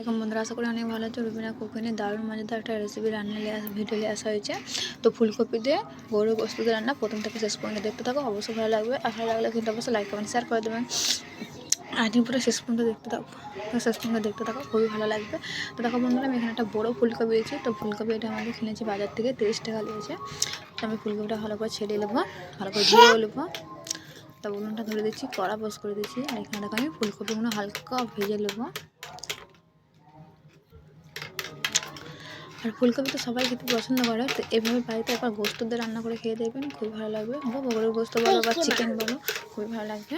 এখন বন্ধুরা, আশা করি অনেক ভালো আছে। রুবিনা কুকিনে দারুণ মজাদার একটা রেসিপি রান্না ভিডিও নিয়ে আসা হয়েছে। তো ফুলকপি দিয়ে গরু গোস্ত রান্না প্রথম থেকে শেষ পর্যন্ত দেখতে থাকো, অবশ্যই ভালো লাগবে। আর ভালো লাগলে কিন্তু অবশ্যই লাইক কমেন্ট শেয়ার করে দেবেন। আর পুরো শেষ পর্যন্ত দেখতে থাকো। শেষ পর্যন্ত দেখতে থাকো, খুবই ভালো লাগবে। তো দেখো বন্ধুরা, আমি এখানে একটা বড়ো ফুলকপি দিয়েছি। তো ফুলকপি এটা আমাদের কিনেছি বাজার থেকে তিরিশ টাকা নিয়েছে তো আমি ফুলকপিটা ভালো করে ছেড়ে নেব ভালো করে ধুয়ে নেব। তা উনুনটা ধরে দিচ্ছি, কড়া বস করে দিচ্ছি। আর এখানে দেখো আমি ফুলকপিগুলো হালকা ভেজে নেব। আর ফুলকপি তো সবাই খেতে পছন্দ করে তো এভাবে বাড়িতে একবার গোস্ত দিয়ে রান্না করে খেয়ে দেবেন খুব ভালো লাগবে। বা বগরের গোস্ত বলো বা চিকেন বলো খুবই ভালো লাগবে।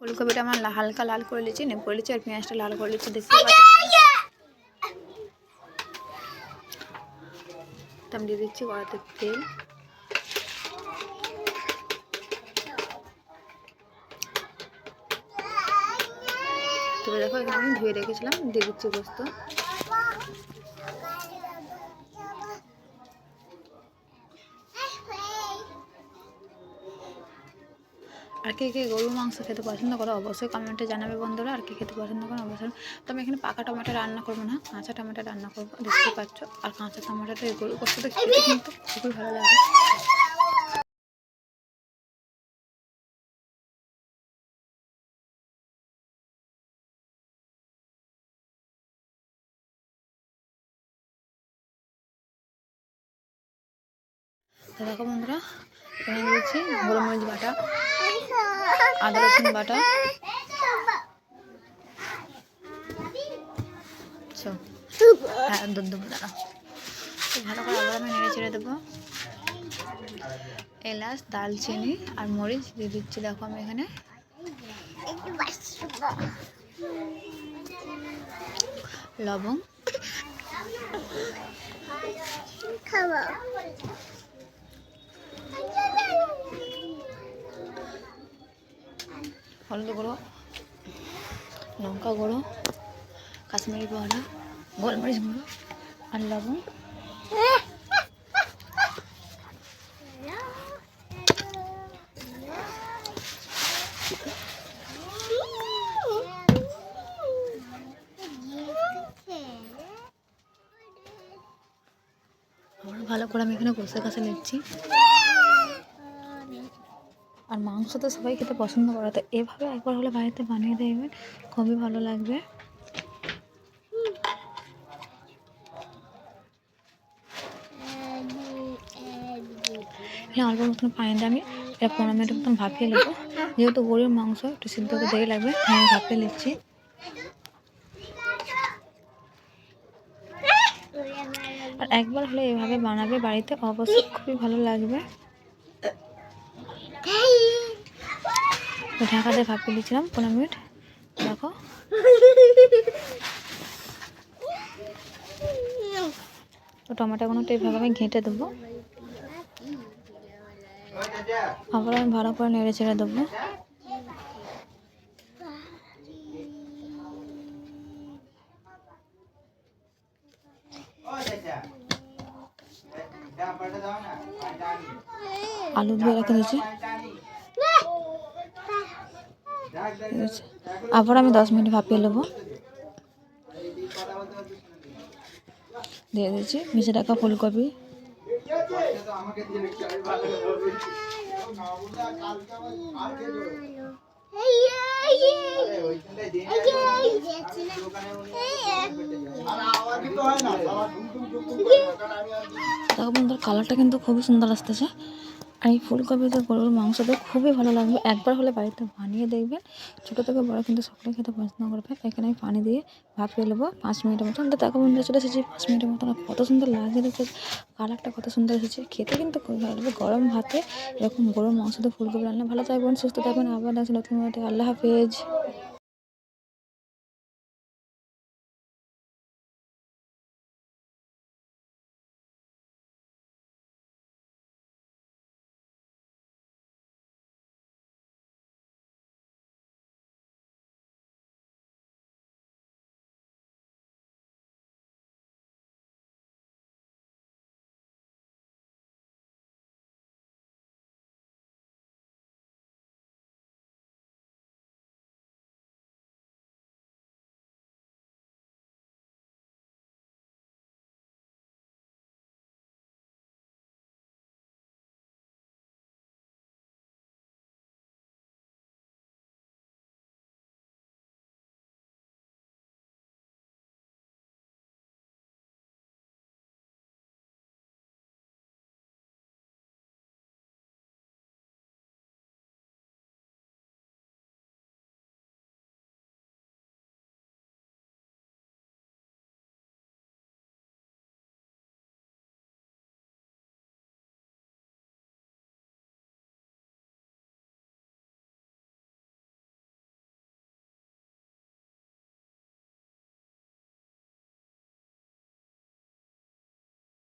ফুলকপিটা আমার হালকা লাল করে নিচ্ছি নেপ করে নিচ্ছি আর পেঁয়াজটা লাল করে নিচ্ছি দেখতে পাচ্ছি? আমি দিয়ে দিচ্ছি কড়াতে তেল। তবে দেখো এখানে আমি ধুয়ে রেখেছিলাম দিয়ে দিচ্ছি গোস্ত। আর কে কে গরুর মাংস খেতে পছন্দ করো অবশ্যই কমেন্টে জানাবে বন্ধুরা, আর কে খেতে পছন্দ করো অবশ্যই। তো আমি এখানে পাকা টমেটো রান্না করব না, কাঁচা টমেটো রান্না করব, দেখতে পাচ্ছ। আর কাঁচা টমেটোটা এই গরুর গোস্ততে খেতে কিন্তু খুবই ভালো লাগে। দেখো বন্ধুরা এখানে দিয়েছি গোলমরিচ বাটা, আদা রসুন বাটা। হ্যাঁ দুধ দেবো, দাঁড়া। ভালো করে আবার আমি নেড়ে ছেড়ে দেবো। এলাচ দালচিনি আর মরিচ দিয়ে দিচ্ছি, দেখো আমি এখানে। লবং হলুদ গুঁড়ো, লঙ্কা গুঁড়ো, কাশ্মীরি পাউডার, গোলমরিচ গুঁড়ো আর লবণ। ভালো করে আমি এখানে কষে কষে নিচ্ছি। আর মাংস তো সবাই খেতে পছন্দ করে, তো এভাবে একবার হলে বাড়িতে বানিয়ে দেখবেন, খুবই ভালো লাগবে। এখানে অল্প মতন পানি দিয়ে আমি এটা পনেরো মিনিট মতন ভাপিয়ে নেব। যেহেতু গরুর মাংস, একটু সিদ্ধ হতে দেরি লাগবে আমি ভাপিয়ে নিচ্ছি। আর একবার হলে এভাবে বানাবে, বাড়িতে অবশ্যই খুবই ভালো লাগবে। তো ঢাকা দিয়ে ভাপিয়ে নিয়েছিলাম পনেরো মিনিট। দেখো। তো টমেটোগুলো তো এইভাবে আমি ঘেঁটে দেবো। আবার আমি ভালো করে নেড়ে ছেড়ে দেবো। আলু ধুয়ে রেখে দিয়েছি। ঠিক আছে। আবার আমি দশ মিনিট ভাপিয়ে নেব। দিয়ে দিয়েছি মিশে রাখা ফুলকপি। দেখো বন্ধুর কালারটা কিন্তু খুবই সুন্দর আসতেছে। আর এই ফুলকপি তো গরুর মাংসটা খুবই ভালো লাগবে একবার হলে বাড়িতে বানিয়ে দেখবেন। ছোটো থেকে বড় কিন্তু সকলে খেতে পছন্দ করবে। এখানে আমি পানি দিয়ে ভাপিয়ে নেব পাঁচ মিনিটের মতন। তো তাকে বন্ধু চলে এসেছি পাঁচ মিনিটের মতো কত সুন্দর লাগিয়ে দেখতে। কালারটা কত সুন্দর এসেছে। খেতে কিন্তু খুবই ভালো লাগবে। গরম ভাতে এরকম গরুর মাংস দিয়ে ফুলকপি রান্না ভালো থাকবেন সুস্থ থাকবেন। আবার দেখছি নতুন আল্লাহ হাফেজ।